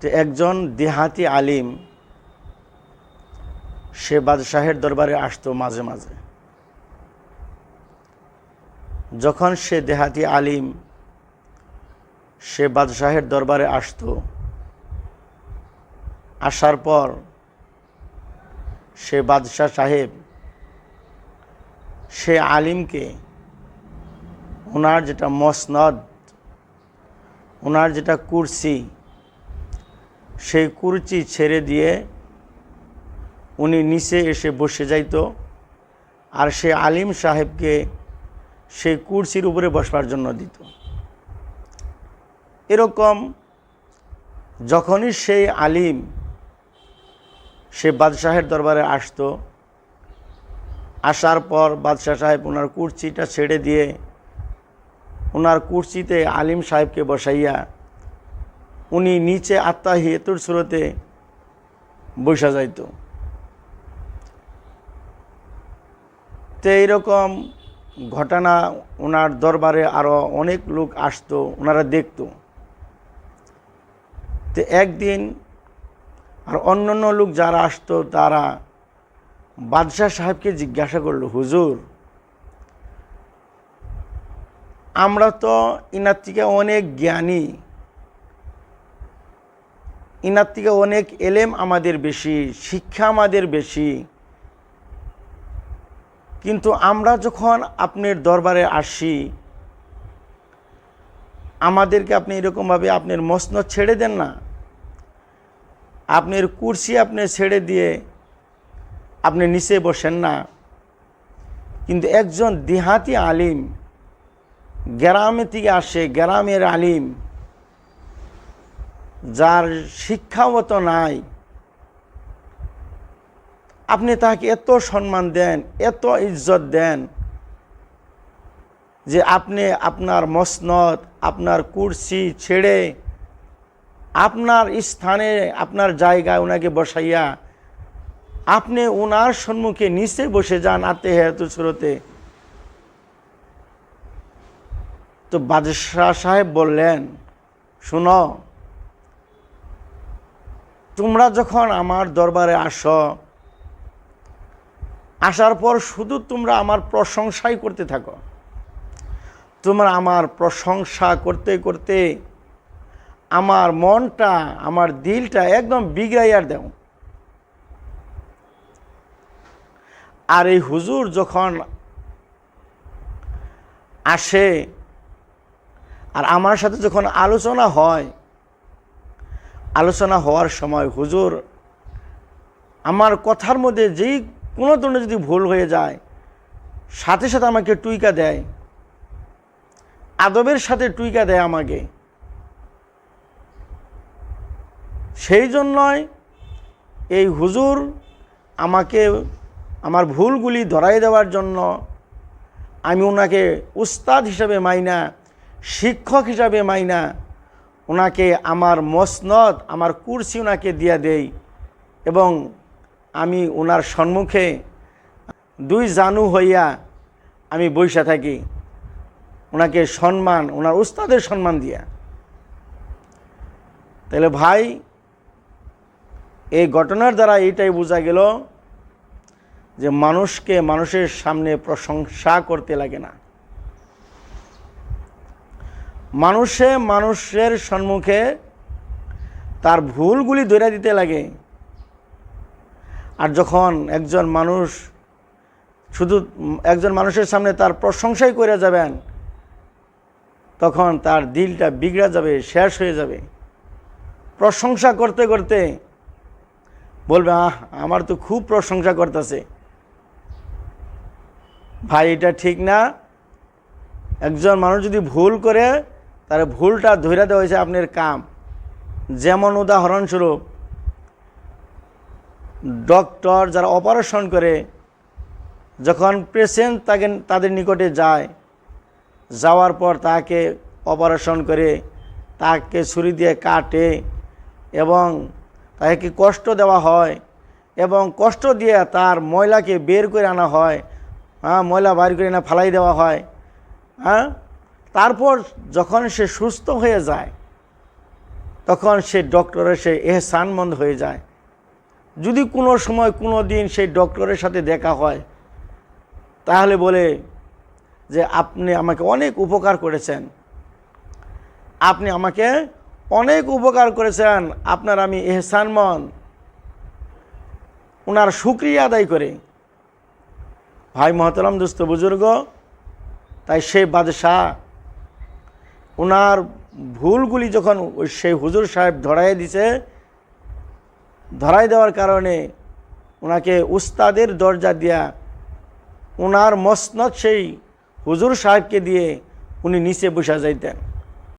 যে একজন দেহাতি আলিম, সে বাদশাহের দরবারে আসতো মাঝে মাঝে। যখন সে দেহাতি আলিম, সে বাদশাহের দরবারে আসতো, আসার পর সে বাদশাহ সাহেব, সে আলিমকে ওনার যেটা মসনদ, ওনার যেটা কুরসি সেই কুরচি ছেড়ে দিয়ে উনি নিচে এসে বসে যাইত। আর সে আলিম সাহেবকে সেই কুরসির উপরে বসবার জন্য দিত। এরকম যখনই সেই আলিম সে বাদশাহের দরবারে আসতো, আসার পর বাদশাহ সাহেব ওনার কুর্চিটা ছেড়ে দিয়ে ওনার কুর্চিতে আলিম সাহেবকে বসাইয়া উনি নিচে আত্মাহিয়তুর সুরতে বসা যাইত। তো এইরকম ঘটনা ওনার দরবারে আরও অনেক লোক আসতো ওনারা দেখতো। তো একদিন আর অন্য অন্য লোক যারা আসতো, তারা বাদশাহ সাহেবকে জিজ্ঞাসা করল, হুজুর, আমরা তো ইনার থেকে অনেক জ্ঞানী ইনার থেকে অনেক এলেম আমাদের বেশি, শিক্ষা আমাদের বেশি। কিন্তু আমরা যখন আপনার দরবারে আসি, আমাদেরকে আপনি এরকমভাবে আপনার মসনদ ছেড়ে দেন না। আপনার কুর্সি আপনি ছেড়ে দিয়ে আপনি নিচে বসেন না। কিন্তু একজন দেহাতি আলিম, গ্রামে থেকে আসে, গ্রামের আলিম যার শিক্ষাগত নাই। আপনি তাকে এত সম্মান দেন, এত ইজ্জত দেন যে আপনি আপনার মসনদ, আপনার কুর্সি ছেড়ে আপনার স্থানে, আপনার জায়গায় ওনাকে বসাইয়া আপনি ওনার সম্মুখে নিচে বসে যান আতে হেতু স্রোতে। তো বাদশাহ সাহেব বললেন, শুনো তোমরা যখন আমার দরবারে আসো, আসার পর শুধু তোমরা আমার প্রশংসাই করতে থাকো। তোমরা আমার প্রশংসা করতে করতে আমার মনটা, আমার দিলটা একদম বিগড়াইয়ার দেও। আর এই হুজুর যখন আসে, আর আমার সাথে যখন আলোচনা হয় আলোচনা হওয়ার সময় হুজুর, আমার কথার মধ্যে যেই কোনো ধরনের যদি ভুল হয়ে যায়, সাথে সাথে আমাকে টুইকা দেয়, আদবের সাথে টুইকা দেয় আমাকে। সেই জন্যই এই হুজুর আমাকে, আমার ভুলগুলি ধরাই দেওয়ার জন্য আমি ওনাকে উস্তাদ হিসাবে মাইনা, শিক্ষক হিসাবে মাইনা ওনাকে আমার মসনদ, আমার কুর্সি ওনাকে দিয়া দেই এবং আমি ওনার সম্মুখে দুই জানু হইয়া আমি বৈশা থাকি। ওনাকে সম্মান, ওনার উস্তাদের সম্মান দিয়া। তাহলে ভাই, এই ঘটনার দ্বারা এটাই বোঝা গেল যে মানুষকে মানুষের সামনে প্রশংসা করতে লাগে না। মানুষে মানুষের সম্মুখে তার ভুলগুলি ধরে দিতে লাগে। আর যখন একজন মানুষ শুধু একজন মানুষের সামনে তার প্রশংসাই করে যাবেন, তখন তার দিলটা বিগড়া যাবে, শেষ হয়ে যাবে। প্রশংসা করতে করতে বলবে, আহ, আমার তো খুব প্রশংসা করতেছে। ভাই, এটা ঠিক না। একজন মানুষ যদি ভুল করে তার ভুলটা ধরে দেওয়া হয়েছে আপনার কাম। যেমন উদাহরণস্বরূপ ডক্টর যারা অপারেশন করে, যখন পেশেন্ট তাকে, তাদের নিকটে যায়, যাওয়ার পর তাকে অপারেশন করে, তাকে ছুরি দিয়ে কাটে এবং তাকে কষ্ট দেওয়া হয় এবং কষ্ট দিয়ে তার ময়লাকে বের করে আনা হয় হ্যাঁ ময়লা বাইর করে না ফালাই দেওয়া হয় হ্যাঁ তারপর যখন সে সুস্থ হয়ে যায়, তখন সে ডক্টরের সে এহসানমন্দ হয়ে যায়। যদি কোনো সময় কোনো দিন সেই ডক্টরের সাথে দেখা হয়, তাহলে বলে যে, আপনি আমাকে অনেক উপকার করেছেন। আপনি আমাকে অনেক উপকার করেছেন। আপনার আমি এহসানমন। ওনার সুক্রিয়া আদায় করে। ভাই মহতরম দুস্থ বুজুর্গ, তাই সেই বাদশাহ ওনার ভুলগুলি যখন সেই হুজুর সাহেব ধরাই দিছে, ধরাই দেওয়ার কারণে ওনাকে উস্তাদের দরজা দিয়া ওনার মসনদ সেই হুজুর সাহেবকে দিয়ে উনি নিচে বসা যাইতেন।